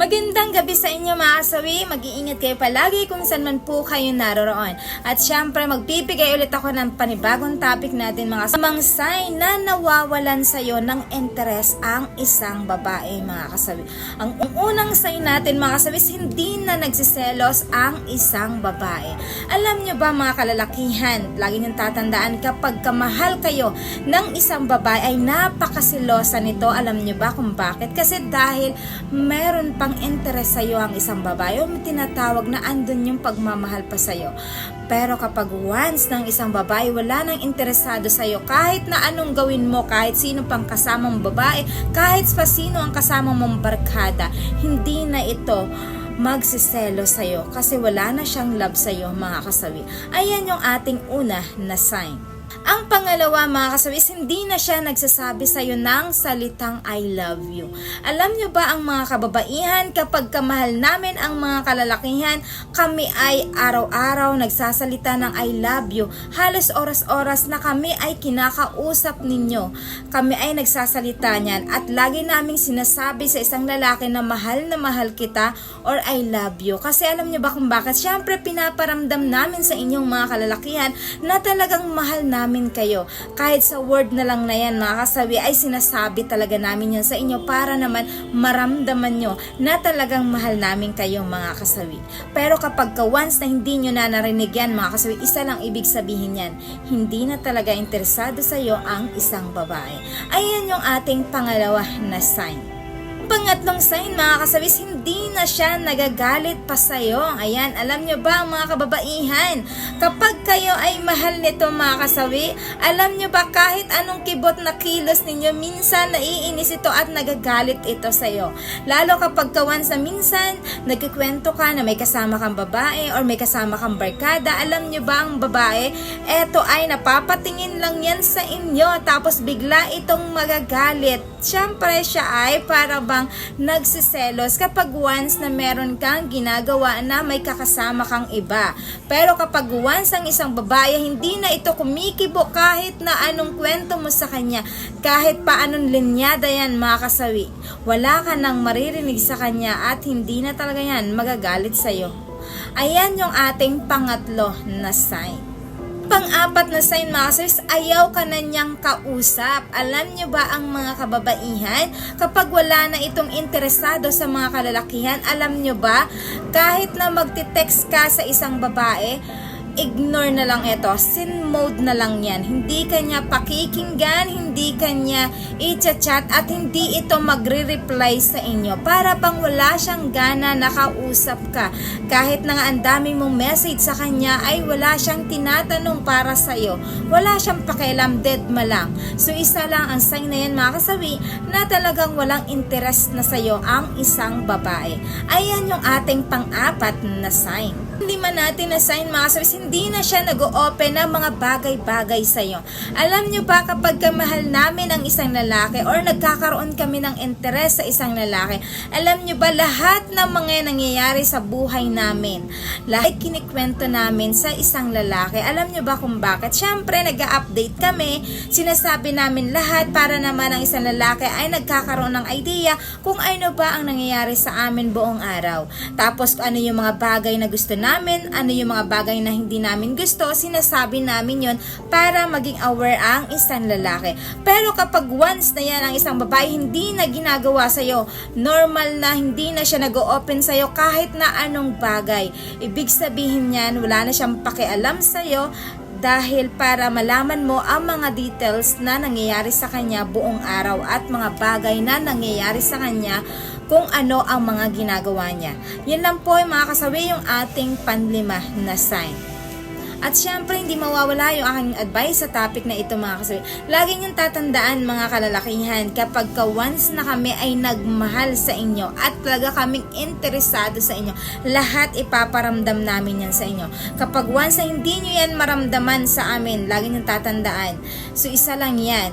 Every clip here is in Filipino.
Magandang gabi sa inyo mga kasawi. Mag-iingat kayo palagi kung saan man po kayo naroroon. At syempre, magbibigay ulit ako ng panibagong topic natin mga samang sign na nawawalan sa'yo ng interes ang isang babae mga kasawi. Ang unang sign natin mga kasawi, hindi na nagsiselos ang isang babae. Alam nyo ba mga kalalakihan, lagi niyong tatandaan kapag kamahal kayo ng isang babae ay napakasilosa nito. Alam nyo ba kung bakit? Kasi dahil meron pang interest sa'yo ang isang babae o tinatawag na andun yung pagmamahal pa sa'yo. Pero kapag once ng isang babae wala nang interesado sa'yo, kahit na anong gawin mo, kahit sino pang kasamang babae, kahit pa sino ang kasama mong barkada, hindi na ito magsiselo sa'yo kasi wala na siyang love sa'yo mga kasawi. Ayan yung ating una na sign. Ang pangalawa mga kasawis, hindi na siya nagsasabi sa iyo ng salitang I love you. Alam niyo ba ang mga kababaihan, kapag kamahal namin ang mga kalalakihan, kami ay araw-araw nagsasalita ng I love you. Halos oras-oras na kami ay kinakausap ninyo. Kami ay nagsasalita niyan at lagi naming sinasabi sa isang lalaki na mahal na mahal kita or I love you. Kasi alam niyo ba kung bakit? Siyempre pinaparamdam namin sa inyong mga kalalakihan na talagang mahal namin kayo. Kahit sa word na lang na yan mga kasawi ay sinasabi talaga namin yan sa inyo para naman maramdaman nyo na talagang mahal namin kayo mga kasawi. Pero kapag ka once na hindi nyo na narinig yan mga kasawi, isa lang ibig sabihin yan, hindi na talaga interesado sa iyo ang isang babae. Ayan yung ating pangalawa na sign pangatlong sign mga kasawis, hindi na siya nagagalit pa sa'yo. Ayan, alam nyo ba mga kababaihan, kapag kayo ay mahal nito mga kasawi, alam nyo ba kahit anong kibot na kilos ninyo, minsan naiinis ito at nagagalit ito sa'yo. Lalo kapag kawan sa minsan, nagkikwento ka na may kasama kang babae or may kasama kang barkada, alam nyo ba ang babae, eto ay napapatingin lang yan sa inyo, tapos bigla itong magagalit. Siyempre siya ay para bang nagsiselos kapag once na meron kang ginagawa na may kakasama kang iba. Pero kapag once ang isang babae, hindi na ito kumikibo kahit na anong kwento mo sa kanya, kahit pa anong linyada yan mga kasawi. Wala ka nang maririnig sa kanya at hindi na talaga yan magagalit sa'yo. Ayan yung ating pangatlo na sign pang-apat na sign sis, ayaw ka na niyang kausap. Alam niyo ba ang mga kababaihan, kapag wala na itong interesado sa mga kalalakihan, alam niyo ba, kahit na magte-text ka sa isang babae, ignore na lang ito. Sin mode na lang yan. Hindi kanya pakikinggan, hindi kanya i-chat at hindi ito magre-reply sa inyo. Para bang wala siyang gana nakausap ka. Kahit na nga ang dami mong message sa kanya ay wala siyang tinatanong para sa iyo. Wala siyang pakialam, dead ma lang. So isa lang ang sign na yan mga kasawi na talagang walang interest na sa iyo ang isang babae. Ayan yung ating pang-apat na sign lima natin na sign mga kasawis, hindi na siya nag-open ng mga bagay-bagay sa'yo. Alam nyo ba kapag kamahal namin ang isang lalaki or nagkakaroon kami ng interes sa isang lalaki, alam nyo ba lahat ng mga nangyayari sa buhay namin, lahat kinikwento namin sa isang lalaki, alam nyo ba kung bakit? Siyempre, nag-update kami, sinasabi namin lahat para naman ang isang lalaki ay nagkakaroon ng idea kung ano ba ang nangyayari sa amin buong araw. Tapos ano yung mga bagay na gusto namin, namin, ano yung mga bagay na hindi namin gusto, sinasabi namin yon para maging aware ang isang lalaki. Pero kapag once na yan ang isang babae, hindi na ginagawa sa'yo, normal na hindi na siya nag-open sa'yo kahit na anong bagay. Ibig sabihin yan, wala na siyang pakialam sa'yo, dahil para malaman mo ang mga details na nangyayari sa kanya buong araw at mga bagay na nangyayari sa kanya kung ano ang mga ginagawa niya. Yan lang po mga kasawi yung ating panlima na sign. At syempre, hindi mawawala yung aking advice sa topic na ito mga kasabi. Lagi niyong tatandaan mga kalalakihan kapag ka once na kami ay nagmahal sa inyo at talaga kaming interesado sa inyo, lahat ipaparamdam namin yan sa inyo. Kapag once na hindi nyo yan maramdaman sa amin, lagi niyong tatandaan. So isa lang yan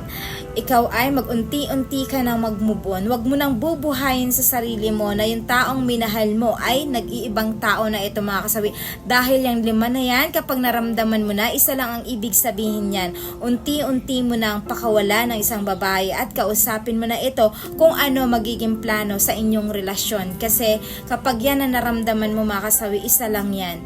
ikaw ay mag-unti-unti ka nang mag-move. Huwag mo nang bubuhayin sa sarili mo na yung taong minahal mo ay nag-iibang tao na ito mga kasawi. Dahil yung lima na yan, kapag naramdaman mo na, isa lang ang ibig sabihin yan. Unti-unti mo nang pakawala ng isang babae at kausapin mo na ito kung ano magiging plano sa inyong relasyon. Kasi kapag yan na naramdaman mo mga kasawi, isa lang yan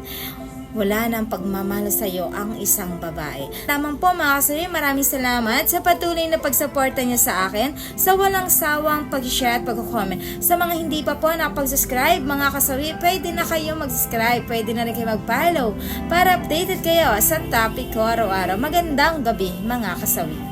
wala nang pagmamahal sa iyo ang isang babae. Lamang po mga kasawi, maraming salamat sa patuloy na pagsuporta niya sa akin sa walang sawang pag-share at pag-comment. Sa mga hindi pa po nakapag-subscribe, mga kasawi, pwede na kayo mag-subscribe, pwede na rin kayo mag-follow para updated kayo sa topic ko araw-araw. Magandang gabi mga kasawi.